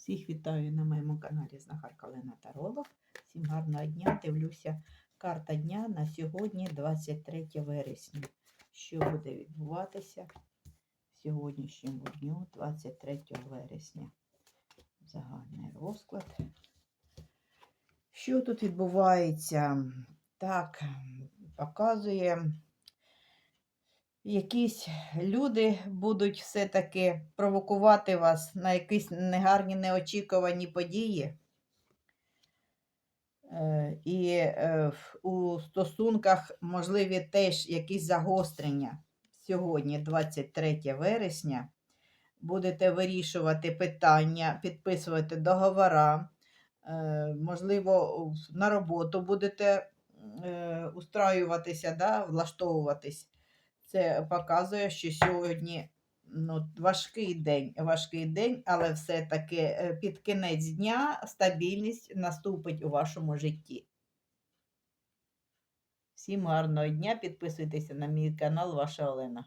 Всіх вітаю на моєму каналі Знахарка Лена Таролог. Всім гарного дня. Дивлюся карта дня на сьогодні, 23 вересня. Що буде відбуватися сьогоднішньому дню, 23 вересня. Загальний розклад. Що тут відбувається? Так, показує якісь люди будуть все-таки провокувати вас на якісь негарні, неочікувані події. Е, І е, у стосунках можливі теж якісь загострення. Сьогодні, 23 вересня, будете вирішувати питання, підписувати договора. Е, Можливо, на роботу будете устраюватися, да, влаштовуватись. Це показує, що сьогодні ну, важкий день, важкий день, але все-таки е, під кінець дня стабільність наступить у вашому житті. Всім гарного дня, підписуйтеся на мій канал, ваша Олена.